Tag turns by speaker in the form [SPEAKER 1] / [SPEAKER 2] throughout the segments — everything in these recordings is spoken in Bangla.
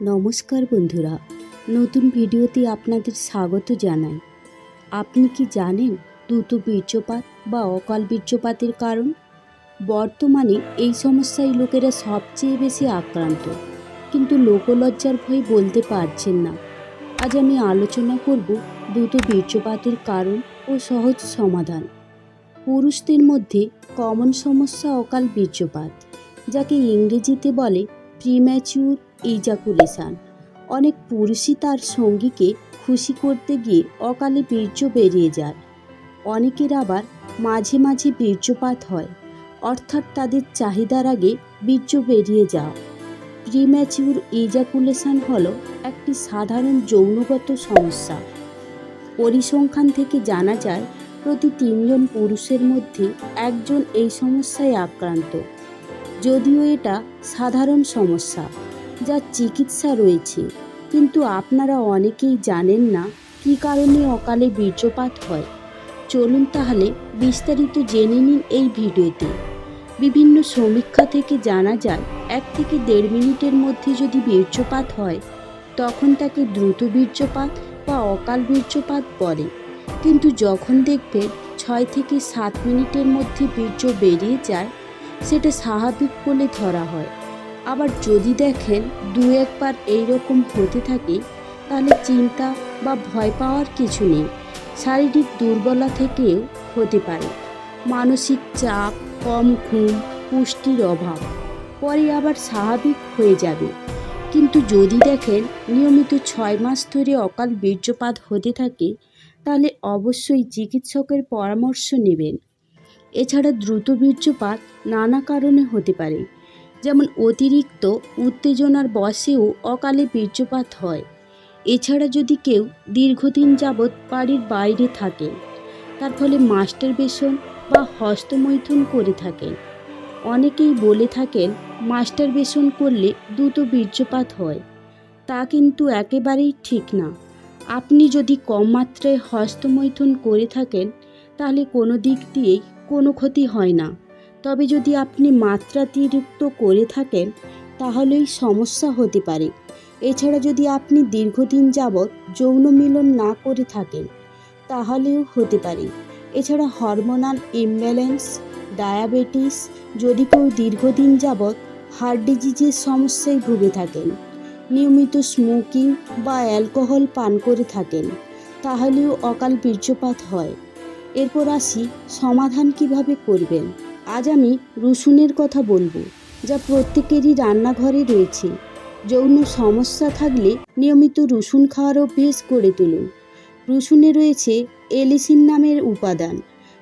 [SPEAKER 1] নমস্কার বন্ধুরা, নতুন ভিডিওতে আপনাদের স্বাগত জানাই। আপনি কি জানেন দ্রুত বীর্যপাত বা অকাল বীর্যপাতের কারণ? বর্তমানে এই সমস্যায় লোকেরা সবচেয়ে বেশি আক্রান্ত, কিন্তু লোকলজ্জার ভয়ে বলতে পারছেন না। আজ আমি আলোচনা করব দ্রুত বীর্যপাতের কারণ ও সহজ সমাধান। পুরুষদের মধ্যে কমন সমস্যা অকাল বীর্যপাত, যাকে ইংরেজিতে বলে প্রিম্যাচিউর ইজাকুলেশান অনেক পুরুষই তার সঙ্গীকে খুশি করতে গিয়ে অকালে বীর্য বেরিয়ে যায়। অনেকের আবার মাঝে মাঝে বীর্যপাত হয়, অর্থাৎ তাদের চাহিদার আগে বীর্য বেরিয়ে যাওয়া। প্রিম্যাচিউর ইজাকুলেশান হল একটি সাধারণ যৌনগত সমস্যা। পরিসংখ্যান থেকে জানা যায়, প্রতি তিনজন পুরুষের মধ্যে একজন এই সমস্যায় আক্রান্ত। যদিও এটা সাধারণ সমস্যা যার চিকিৎসা রয়েছে। কিন্তু আপনারা অনেকেই জানেন না কী কারণে অকালে বীর্যপাত হয়। চলুন তাহলে বিস্তারিত জেনে নিন এই ভিডিওতে। বিভিন্ন সমীক্ষা থেকে জানা যায়, এক থেকে দেড় মিনিটের মধ্যে যদি বীর্যপাত হয়, তখন তাকে দ্রুত বীর্যপাত বা অকাল বীর্যপাত বলে। কিন্তু যখন দেখবেন, ছয় থেকে সাত মিনিটের মধ্যে বীর্য বেরিয়ে যায় সেটা স্বাভাবিক বলে ধরা হয়। আবার যদি দেখেন দু একবার এইরকম হতে থাকে, তাহলে চিন্তা বা ভয় পাওয়ার কিছু নেই। শারীরিক দুর্বলতা থেকেও হতে পারে। মানসিক চাপ, কম ঘুম, পুষ্টির অভাব, পরে আবার স্বাভাবিক হয়ে যাবে। কিন্তু যদি দেখেন নিয়মিত ছয় মাস ধরে অকাল বীর্যপাত হতে থাকে, তাহলে অবশ্যই চিকিৎসকের পরামর্শ নেবেন। এছাড়া দ্রুত বীর্যপাত নানা কারণে হতে পারে। যেমন অতিরিক্ত উত্তেজনার বশেও অকালে বীর্যপাত হয়। এছাড়া যদি কেউ দীর্ঘদিন যাবৎ বাড়ির বাইরে থাকে, তার ফলে মাস্টার বেসন বা হস্তমৈথুন করে থাকেন। অনেকেই বলে থাকেন মাস্টার বেসন করলে দ্রুত বীর্যপাত হয়। তা কিন্তু একেবারেই ঠিক না। আপনি যদি কম মাত্রায় হস্তমৈথুন করে থাকেন, তাহলে কোনো দিক দিয়েই কোনো ক্ষতি হয় না। তবে যদি আপনি মাত্রাতিরিক্ত করে থাকেন, তাহলেই সমস্যা হতে পারে। এছাড়া যদি আপনি দীর্ঘদিন যাবৎ যৌন মিলন না করে থাকেন, তাহলেও হতে পারে। এছাড়া হরমোনাল ইমব্যালেন্স, ডায়াবেটিস যদি কেউ দীর্ঘদিন যাবৎ হার্ট ডিজিজের সমস্যায় ভুগে থাকেন, নিয়মিত স্মোকিং বা অ্যালকোহল পান করে থাকেন, তাহলেও অকাল বীর্যপাত হয়। এরপর আসি সমাধান কীভাবে করবেন। আজ আমি রসুনের কথা বলব, যা প্রত্যেকেরই রান্নাঘরে রয়েছে। যৌন সমস্যা থাকলে নিয়মিত রসুন খাওয়ার অভ্যেস করে তুলুন। রসুনে রয়েছে এলিসিন নামের উপাদান,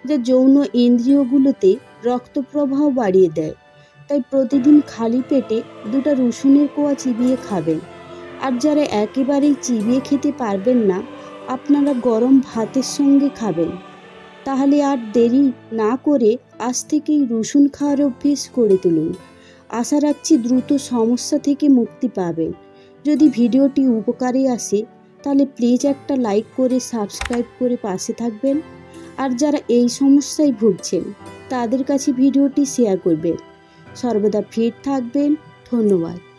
[SPEAKER 1] যা যৌন ইন্দ্রিয়গুলোতে রক্ত প্রবাহ বাড়িয়ে দেয়। তাই প্রতিদিন খালি পেটে দুটো রসুনের কোয়া চিবিয়ে খাবেন। আর যারা একেবারেই চিবিয়ে খেতে পারবেন না, আপনারা গরম ভাতের সঙ্গে খাবেন। তাহলে আর দেরি না করে আজ থেকেই রসুন খাওয়ার অভ্যেস করে তুলুন। আশা রাখছি দ্রুত সমস্যা থেকে মুক্তি পাবেন। যদি ভিডিওটি উপকারে আসে, তাহলে প্লিজ একটা লাইক করে সাবস্ক্রাইব করে পাশে থাকবেন। আর যারা এই সমস্যায় ভুগছেন, তাদের কাছে ভিডিওটি শেয়ার করবেন। সর্বদা ফিট থাকবেন। ধন্যবাদ।